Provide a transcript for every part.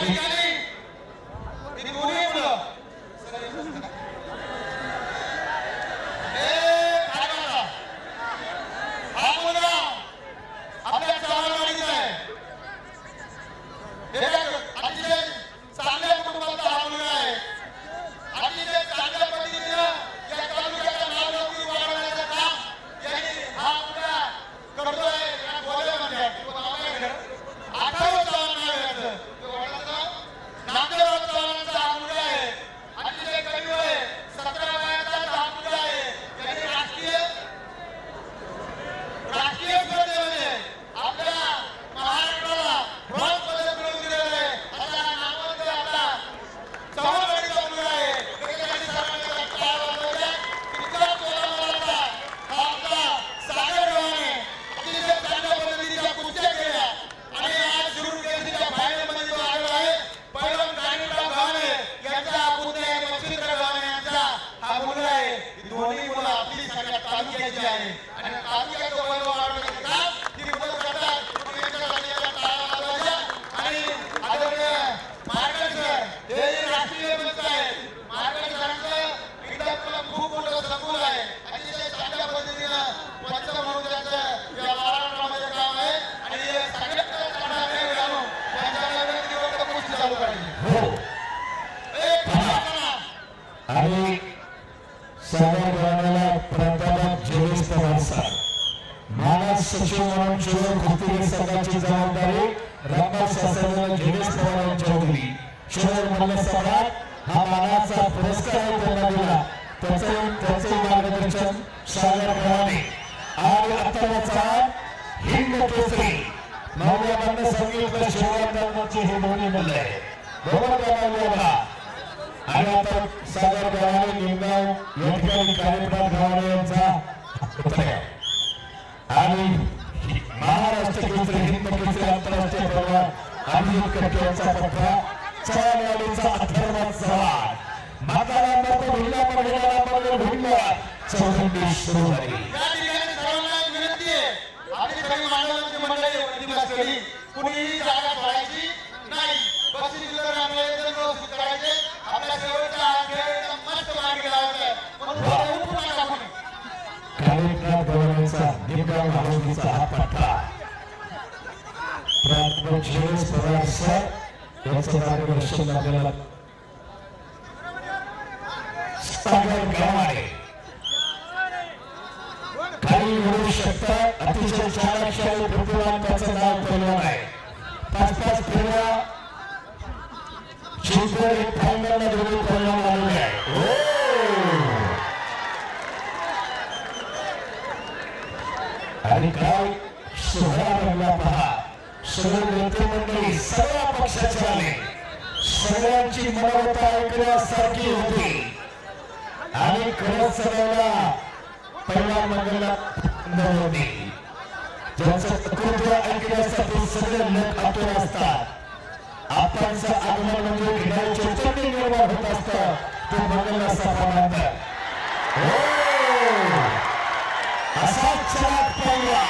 Thank you. दोन्ही मुलं आपली सगळ्यात तालुक्याची आहे शोर मल्ल सम्राट हा मानाचा पुरस्कार त्यांना दिला. त्याचे त्याचे मार्गदर्शन सागर गव्हाणे आणि आत्ताचा हिंद केसरी. मौल्यामांना सांगितलं शिवरायांची हे दोन्ही मुलं आहे बरोबर का मौल्यामा आणि आता सागर गव्हाणे निमगाव या ठिकाणी कार्यक्रम गव्हाणे यांचा आणि महाराष्ट्र केसरी हिंद केसरी आंतरराष्ट्रीय प्रवाह अभिजित कट्टे यांचा पत्रा चळवळीचा अथर्व सवाल माताला मत भिल्ला महिला मध्ये भिल्ला चौथंडी सुरू झाली या ठिकाणी सर्वांना एक विनंती आहे आपली सगळी मानवांची मंडळी होती बसलेली कुणीही जागा सोडायची नाही बसली तर आम्हाला एकदम व्यवस्थित करायचे आपल्या शेवटचा खेळ मस्त लावायचा म्हणून उठून नका भावकीचा हा पट्टा पवार सर यांचं मार्गदर्शन आपल्याला सागर गव्हाणे काही होऊ शकतं अतिशय चाणक्षाने त्याचं नाव पहिलं आहे. पाच पाच फेऱ्या फायनलला दोन्ही आलेले आहे. हो! आणि काय? सोहळा रंगला पहा. सर्व नेते मंडळी सगळ्या पक्षाचे आले. सगळ्यांची मनोवता ऐकण्यासारखी होती. आणि खरंच सगळ्याला पहिल्या मंगला नवमी ज्यांचं कर्तृत्व ऐकण्यासाठी सगळे लोक आतुर असतात. आपणचं आगमन म्हणजे घेणारे चैतन्य निर्माण होत असतं ते मंगल असता असा चरात पाहिला.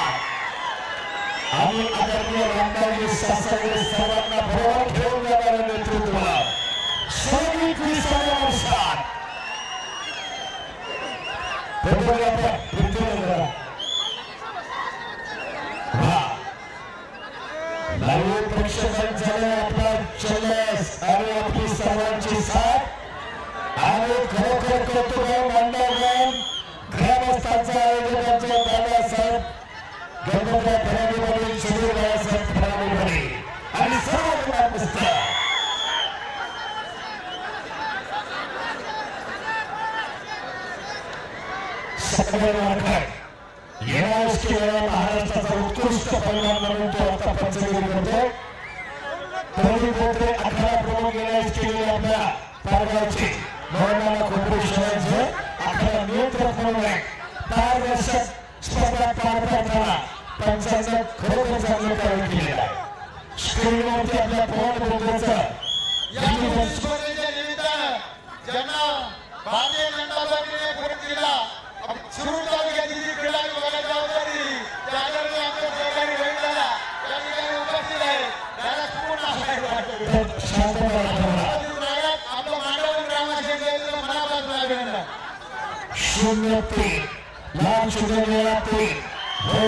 आम्ही आदरणीय रामदाजी सासरे सर्वांना बरोबर लाईव्ह प्रक्षेपण झालं आपला चलस आणि आपली सर्वांची साथ आणि खरोखर कौतुक आहे मांडवगण ग्रामस्थांचा आयोजकांच्या दादासाहेब गणपतराव फडणवीस शिवराय बाळासाहेब फडणवीस आणि सर्व ग्रामस्थ सगळे वारकरी येणारच महाराष्ट्राचा उत्कृष्ट परिणाम म्हणून तो आता पंचगिरी करतोय तरुणी बोत्रे अकरा प्रमुख येण्यास केलेले आपल्या पारगावचे मोहनाला खोपडे शहराचे अकरा नियंत्रक म्हणून आहे. पारदर्शक स्पर्धा पार पाडताना पंचांचं खरोखर चांगलं कार्य केलेलं आहे. स्क्रीनवरती आपल्या पवन बोत्रेचं यांनी स्पर्धेच्या ज्यांना भारतीय जनता पार्टीने दिला सुरू तालुक्यातील क्रीडा शून्य तीन लाल शून्य वेळा तीन हो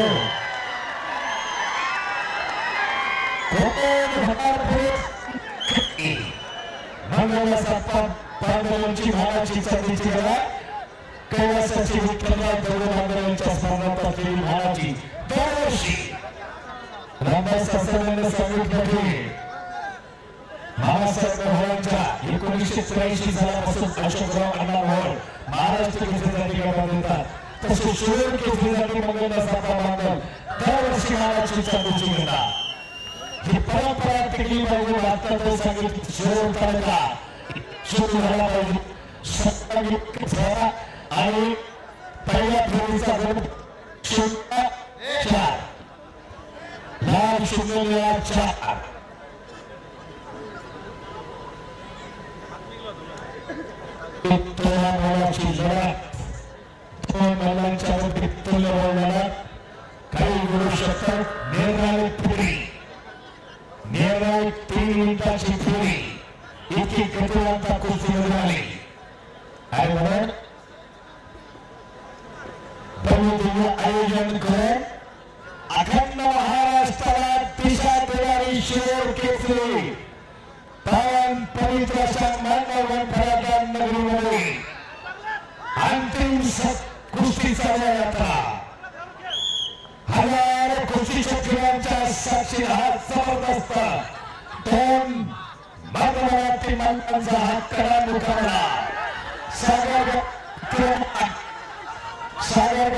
पांडवांची कैलासाची विठ्ठलराव पांडवांच्या असलेली दरवर्षी रामदास सांगितलं की एकोणीसशे त्र्याऐंशी सालापासून अशोकराव अण्णा मोहन महाराष्ट्र केसरीसाठी गौरव देतात? तसे शिवर केसरीसाठी मंगल सापा मंगल. दरवर्षी महाराष्ट्र चांदीची गदा ही परंपरा टिकली पाहिजे भारताचं सांगितलं शिवर तालुका सुरू झाला पाहिजे. सत्तावीस झाला आणि पहिल्या फेरीचा गुण शून्य चार. लाल शून्य चार. तोळा मोलाची दोन महिलांच्या मध्ये तुल्यबळ लढत काही करू शकतात निर्णायक फेरी निर्णायक तीन मिनिटाची फेरी इतकी आणि म्हणून भव्य आयोजन करून अखंड महाराष्ट्राला दिशा देणारी शिवर केसरी. कुस्तीचा यात्रा हजारो कुस्ती शक्तीयांच्या साक्षी हा जबरदस्त. दोन मध्यमराठी मालकांचा हक्कला मुकाबला सागर क्रमांक सागर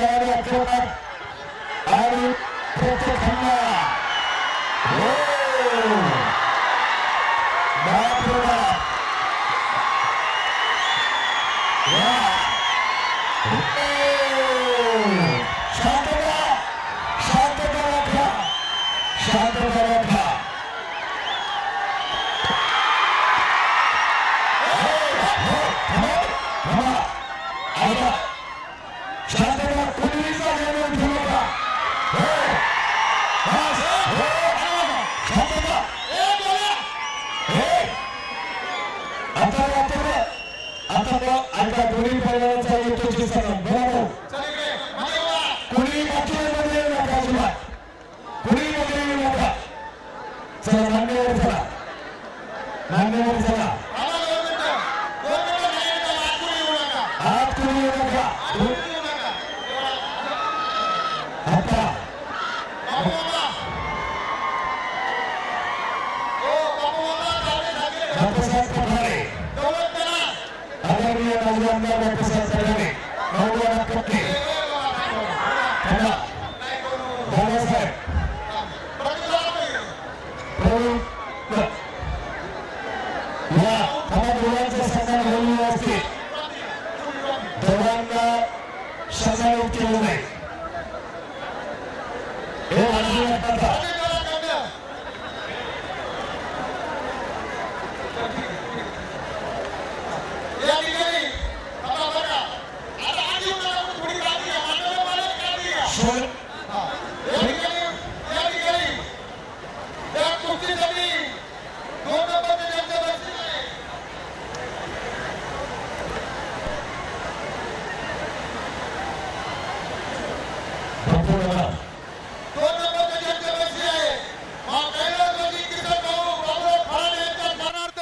स्मरणार्थ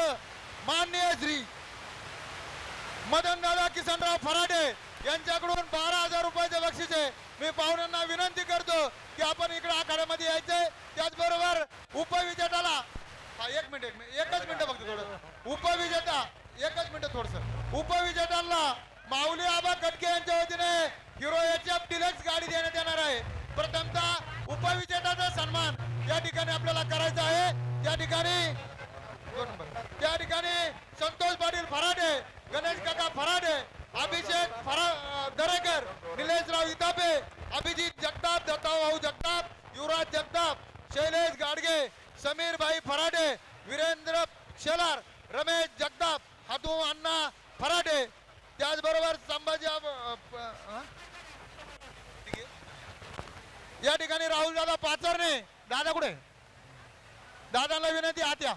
माननीय श्री मदनदादा किसनराव फराडे यांच्याकडून बारा हजार रुपयाचे बक्षीस आहे मी पाहुण्यांना विनंती करतो की आपण इकडे आखाड्यामध्ये यायचंय त्याचबरोबर उपविजेत्याला हा एक मिनिट एक मिनिट एकच मिनिट फक्त थोडं. उपविजेता एकच मिनिट थोडस. उपविजेत्यांना माऊली आबा कटके यांच्या वतीने हिरो एच एफ डिलक्स गाडी देण्यात येणार आहे. प्रथमतः उपविजेताचा सन्मान या ठिकाणी आपल्याला करायचा आहे. त्या ठिकाणी त्या ठिकाणी संतोष पाटील फराडे गणेश काका फराडे अभिषेक फरा दरेकर निलेशराव इतापे अभिजित जगताप दत्ताभाऊ जगताप युवराज जगताप शैलेश गाडगे समीर भाई फराडे वीरेंद्र शेलार रमेश जगताप हातू अण्णा फराडे त्याचबरोबर संभाजी या ठिकाणी राहुल दादा पाचरणे. दादा कुठे? दादाला विनंती आत्या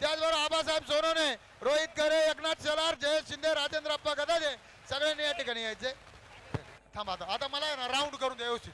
त्याचबरोबर आबासाहेब सोनवणे रोहित खरे एकनाथ शेलार जयेश शिंदे राजेंद्र अप्पा गदाजे सगळ्यांनी या ठिकाणी यायचे. थांबा आता. आता मला ना राऊंड करून द्या व्यवस्थित.